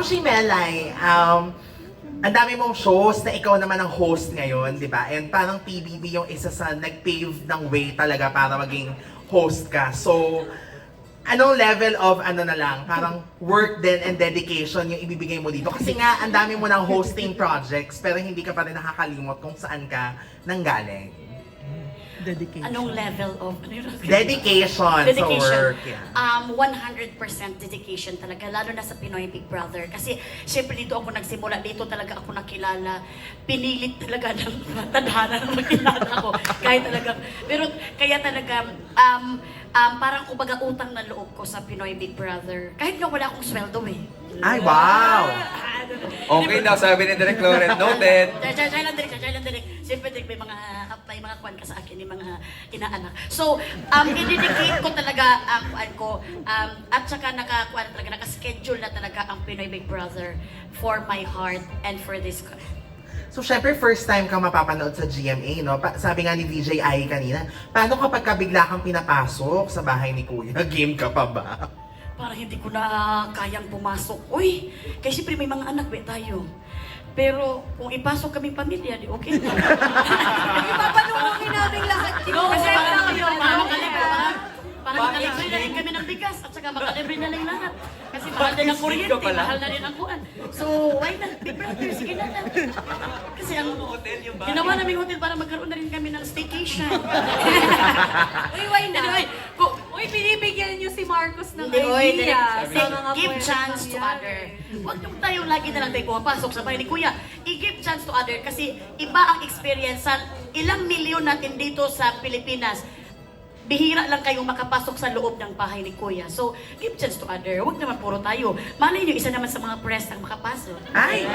Ma'am Shimelay, um, ang dami mong shows na ikaw naman ang host ngayon, di ba? And parang PBB yung isa sa nag-pave ng way talaga para maging host ka. So, anong level of ano na lang, parang work din and dedication yung ibibigay mo dito? Kasi nga, ang dami mo ng hosting projects, pero hindi ka pa rin nakakalimot kung saan ka nanggaling. Dedication. Anong level of ano yun? Dedication, Dedication. sa work. Yeah. Um, 100% dedication talaga, lalo na sa Pinoy Big Brother. Kasi syempre dito ako nagsimula, dito talaga ako nakilala. Pinilit talaga ng tadhana na makilala ako. Kahit talaga, pero kaya talaga, um, um, parang kumbaga utang na loob ko sa Pinoy Big Brother. Kahit nga wala akong sweldo eh. Ay, wow! Okay daw, sabi ni Direk Loren, noted. Chay chay lang direk, chay lang direk. Siyempre direk, may mga may mga kwan ka sa akin, may mga inaanak. So, um, i-dedicate ko talaga ang kwan ko. Um, at saka naka-kwan talaga, naka-schedule na talaga ang Pinoy Big Brother for my heart and for this So, syempre, first time kang mapapanood sa GMA, no? Pa- sabi nga ni VJ Ai kanina, paano kapag ka bigla kang pinapasok sa bahay ni Kuya? Game ka pa ba? Para hindi ko na kayang pumasok. Uy, kasi siyempre may mga anak ba tayo. Pero kung ipasok kaming pamilya, di okay na. Ipapanulungin namin lahat. No, kasi Kasi para lang yun. para makalibre ba? Para makalibre na rin kami ng bigas at saka makalibre na rin lahat. Kasi mahal din ang kuryente, mahal na rin ang kuhan. So, why not? Big brother, sige na lang. Kasi ang ginawa namin hotel para magkaroon na rin kami ng staycation. Uy, why not? Anyway, Uy, binibigyan niyo si Marcos ng hindi, oy, idea direct, sa mga give chance to other. Huwag yung tayo lagi na lang tayo pumapasok sa bahay ni Kuya. I-give chance to other kasi iba ang experience sa ilang milyon natin dito sa Pilipinas. Bihira lang kayong makapasok sa loob ng bahay ni Kuya. So, give chance to other. Huwag naman puro tayo. Malay niyo, isa naman sa mga press ang makapasok. Ay!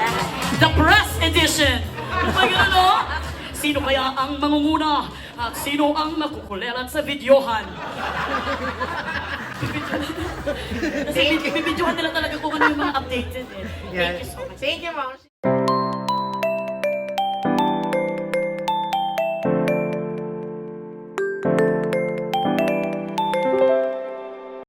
The Press Edition! Ano ba yun, ano? Sino kaya ang mangunguna? At sino ang makukulelat sa videohan? Kasi bibidyohan nila talaga kung ano yung mga updated eh. Thank you so much. Thank you, Ma'am